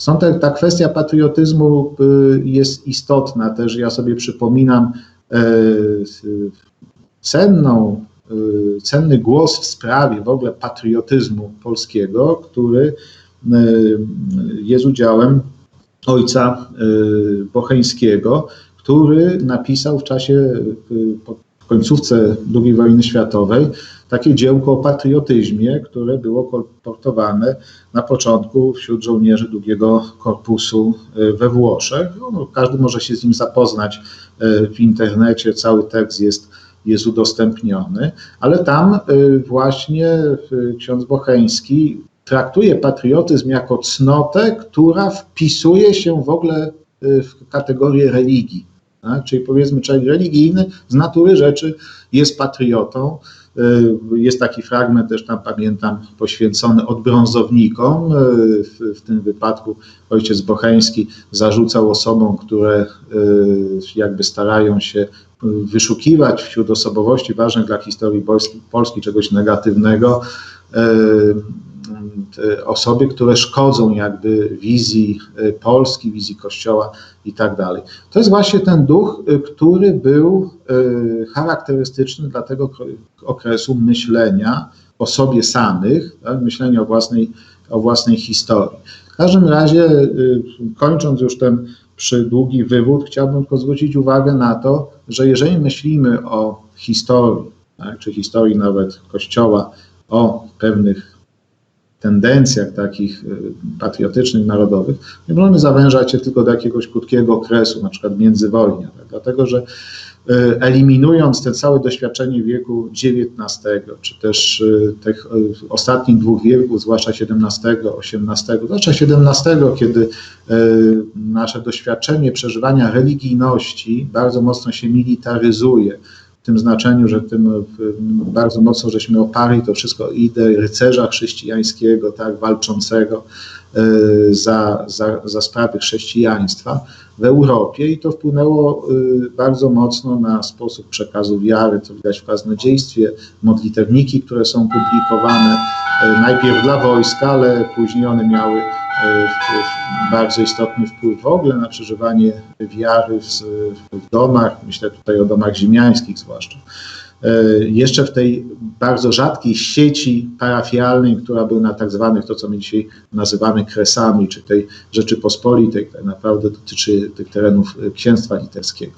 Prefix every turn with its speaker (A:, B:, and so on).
A: Stąd ta, ta kwestia patriotyzmu y, jest istotna też. Ja sobie przypominam e, cenną, y, cenny głos w sprawie w ogóle patriotyzmu polskiego, który y, jest udziałem ojca Bocheńskiego, który napisał w czasie w końcówce II wojny światowej takie dziełko o patriotyzmie, które było kolportowane na początku wśród żołnierzy drugiego korpusu e, we Włoszech. No, każdy może się z nim zapoznać e, w internecie, cały tekst jest, jest udostępniony, ale tam e, właśnie ksiądz Bocheński traktuje patriotyzm jako cnotę, która wpisuje się w ogóle w kategorię religii. Tak? Czyli powiedzmy, człowiek religijny z natury rzeczy jest patriotą. Y, jest taki fragment, też tam pamiętam, poświęcony odbrązownikom. Y, w, w tym wypadku ojciec Bocheński zarzucał osobom, które y, jakby starają się wyszukiwać wśród osobowości ważnych dla historii Polski, Polski czegoś negatywnego, osoby, które szkodzą jakby wizji Polski, wizji Kościoła i tak dalej. To jest właśnie ten duch, y, który był y, charakterystyczny dla tego okresu myślenia o sobie samych, tak? myślenia o własnej, o własnej historii. W każdym razie, y, kończąc już ten przydługi wywód, chciałbym tylko zwrócić uwagę na to, że jeżeli myślimy o historii, tak? czy historii nawet Kościoła, o pewnych tendencjach takich y, patriotycznych, narodowych, nie możemy zawężać się tylko do jakiegoś krótkiego okresu, na przykład międzywojnia, tak? dlatego że y, eliminując te całe doświadczenie wieku XIX, czy też y, tych ostatnich dwóch wieków, zwłaszcza XVII, XVIII, zwłaszcza XVII, kiedy nasze doświadczenie przeżywania religijności bardzo mocno się militaryzuje, w tym znaczeniu, że tym bardzo mocno żeśmy oparli to wszystko ideę rycerza chrześcijańskiego, tak, walczącego e, za, za, za sprawy chrześcijaństwa w Europie. I to wpłynęło e, bardzo mocno na sposób przekazu wiary, co widać w kaznodziejstwie, modlitewniki, które są publikowane najpierw dla wojska, ale później one miały bardzo istotny wpływ w ogóle na przeżywanie wiary w, w domach, myślę tutaj o domach ziemiańskich zwłaszcza. E, jeszcze w tej bardzo rzadkiej sieci parafialnej, która była na tak zwanych, to co my dzisiaj nazywamy kresami, czy tej Rzeczypospolitej, tak naprawdę dotyczy tych terenów księstwa litewskiego.